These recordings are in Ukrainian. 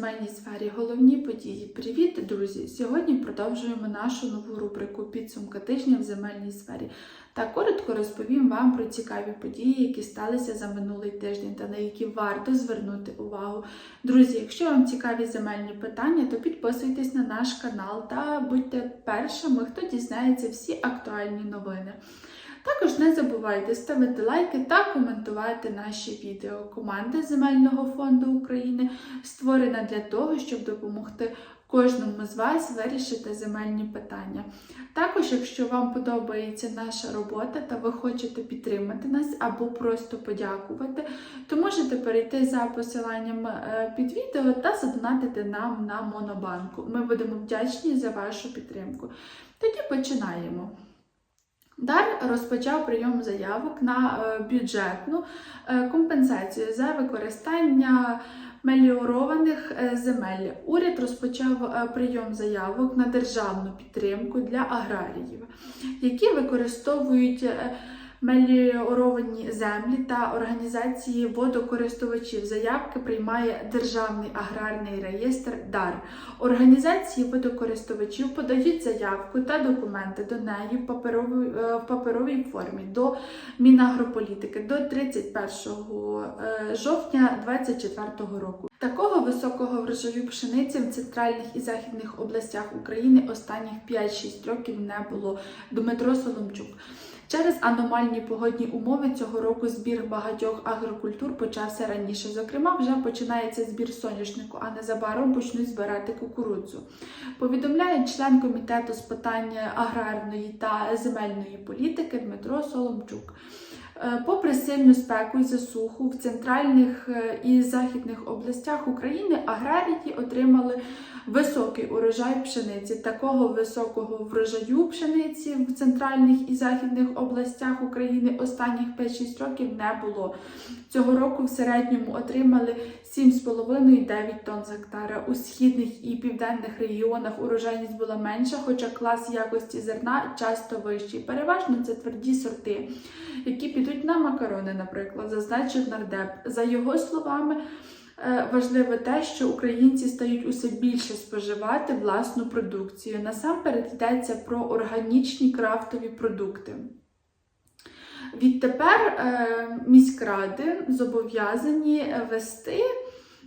земельній сфері головні події. Привіт, друзі! Сьогодні продовжуємо нашу нову рубрику підсумка тижня в земельній сфері. Та коротко розповім вам про цікаві події, які сталися за минулий тиждень та на які варто звернути увагу. Друзі, якщо вам цікаві земельні питання, то підписуйтесь на наш канал та будьте першими, хто дізнається всі актуальні новини. Також не забувайте ставити лайки та коментувати наші відео. Команда Земельного фонду України створена для того, щоб допомогти кожному з вас вирішити земельні питання. Також, якщо вам подобається наша робота та ви хочете підтримати нас або просто подякувати, то можете перейти за посиланням е, під відео та задонатити нам на Монобанку. Ми будемо вдячні за вашу підтримку. Тоді починаємо. Дар розпочав прийом заявок на е, бюджетну е, компенсацію за використання меліорованих е, земель. Уряд розпочав прийом заявок на державну підтримку для аграріїв, які використовують меліоровані землі та організації водокористувачів. Заявки приймає Державний аграрний реєстр ДАР. Організації водокористувачів подають заявку та документи до неї в паперовій, е, в паперовій формі до Мінагрополітики до 31 е, жовтня 2024 року. Такого високого врожаю пшениці в центральних і західних областях України останніх 5-6 років не було. Дмитро Соломчук. Через аномальні погодні умови цього року збір багатьох агрокультур почався раніше. Зокрема, вже починається збір соняшнику, а незабаром почнуть збирати кукурудзу. Повідомляє член комітету з питань аграрної та земельної політики Дмитро Соломчук. Е, Попри сильну спеку і засуху в центральних е, і західних областях України аграрії отримали високий урожай пшениці. Такого високого врожаю пшениці в центральних і західних областях України останніх 5-6 років не було. Цього року в середньому отримали 7,5-9 тонн з гектара. У східних і південних регіонах урожайність була менша, хоча клас якості зерна часто вищий. Переважно це тверді сорти, які підуть на макарони, наприклад, зазначив нардеп. За його словами. Е, Важливо те, що українці стають усе більше споживати власну продукцію. Насамперед йдеться про органічні крафтові продукти. Відтепер е, міськради зобов'язані вести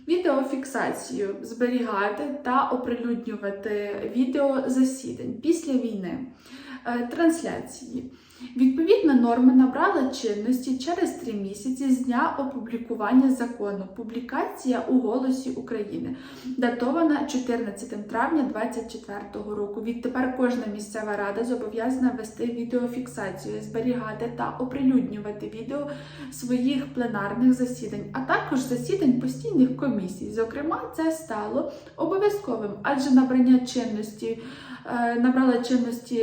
відеофіксацію, зберігати та оприлюднювати відео засідань після війни, Е, трансляції. Відповідна норма набрала чинності через три місяці з дня опублікування закону. Публікація у Голосі України, датована 14 травня 2024 року. Відтепер кожна місцева рада зобов'язана вести відеофіксацію, зберігати та оприлюднювати відео своїх пленарних засідань, а також засідань постійних комісій. Зокрема, це стало обов'язковим, адже набрання чинності е, набрала чинності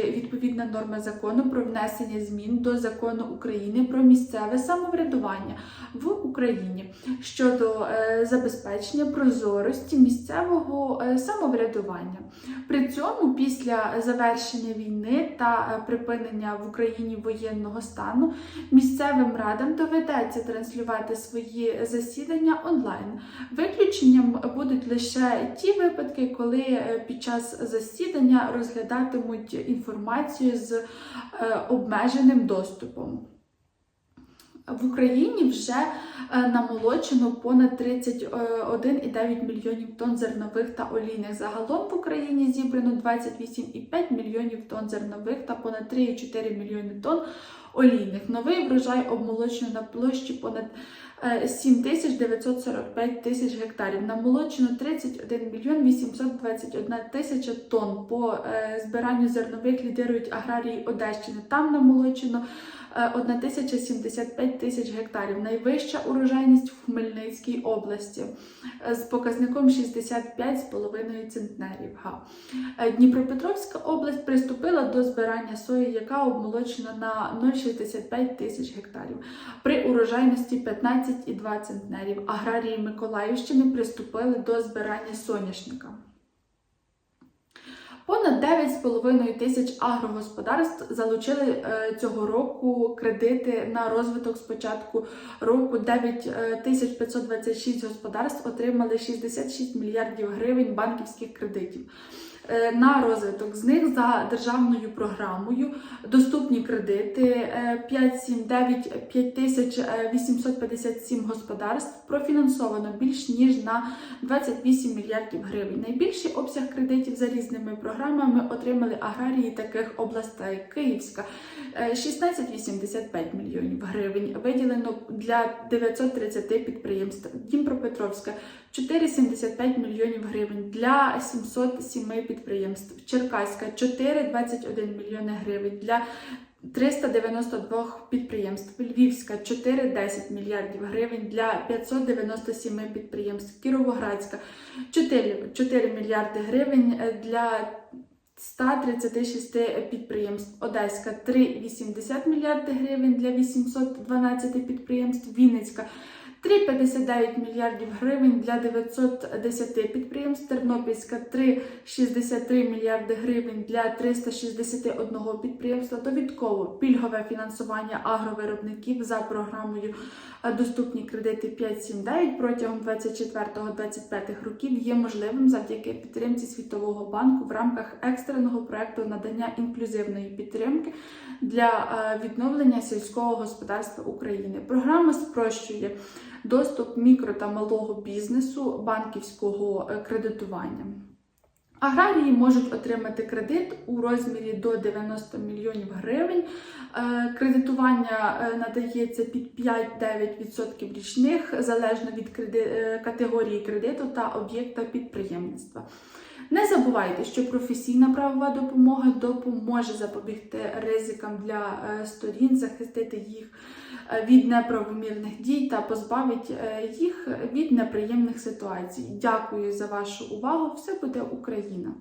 відповідна норма закону про внесення змін до закону України про місцеве самоврядування в Україні щодо е, забезпечення прозорості місцевого е, самоврядування. При цьому після завершення війни та е, припинення в Україні воєнного стану місцевим радам доведеться транслювати свої засідання онлайн. Виключенням будуть лише ті випадки, коли під час засідання розглядатимуть інформацію з е, обмеженим доступом. В Україні вже е, намолочено понад 31,9 мільйонів тонн зернових та олійних. Загалом в Україні зібрано 28,5 мільйонів тонн зернових та понад 3,4 мільйони тонн олійних. Новий врожай обмолочено на площі понад е, 7945 тисяч гектарів. Намолочено 31 мільйон 821 тисяча тонн. По е, збиранню зернових лідирують аграрії Одещини. Там намолочено е, 1075 тисяч гектарів. Найвища урожайність в Хмельницькій області е, з показником 65,5 центнерів. Га. Е, Дніпропетровська область приступила до збирання сої, яка обмолочена на 0,65 тисяч гектарів. При урожайності 15,2 центнерів. Аграрії Миколаївщини приступили до збирання соняшника. Понад 9,5 тисяч агрогосподарств залучили е, цього року кредити на розвиток з початку року. 9526 господарств отримали 66 мільярдів гривень банківських кредитів. Е, На розвиток з них за державною програмою доступні кредити е, 579 5857 господарств профінансовано більш ніж на 28 мільярдів гривень. Найбільший обсяг кредитів за різними програмами отримали аграрії таких областей: Київська е, 1685 мільйонів гривень, виділено для 930 підприємств. Дніпропетровська 475 мільйонів гривень для 707 підприємств. Черкаська 421 мільйони гривень. Для 392 підприємств, Львівська 410 мільярдів гривень. Для 597 підприємств, Кіровоградська 4, 4 мільярди гривень. Для 136 підприємств, Одеська 3,80 мільярди гривень. Для 812 підприємств, Вінницька 3,59 мільярдів гривень для 910 підприємств, Тернопільська 3,63 мільярди гривень для 361 підприємства, довідково пільгове фінансування агровиробників за програмою Доступні кредити 5.7.9 протягом 24-25 років є можливим завдяки підтримці Світового банку в рамках екстреного проекту надання інклюзивної підтримки для е, відновлення сільського господарства України. Програма спрощує доступ мікро та малого бізнесу банківського е, кредитування. Аграрії можуть отримати кредит у розмірі до 90 мільйонів гривень. Е, Кредитування е, надається під 5-9% річних залежно від категорії кредиту та об'єкта підприємництва. Не забувайте, що професійна правова допомога допоможе запобігти ризикам для е, сторін, захистити їх е, від неправомірних дій та позбавить е, їх від неприємних ситуацій. Дякую за вашу увагу! Все буде Україна!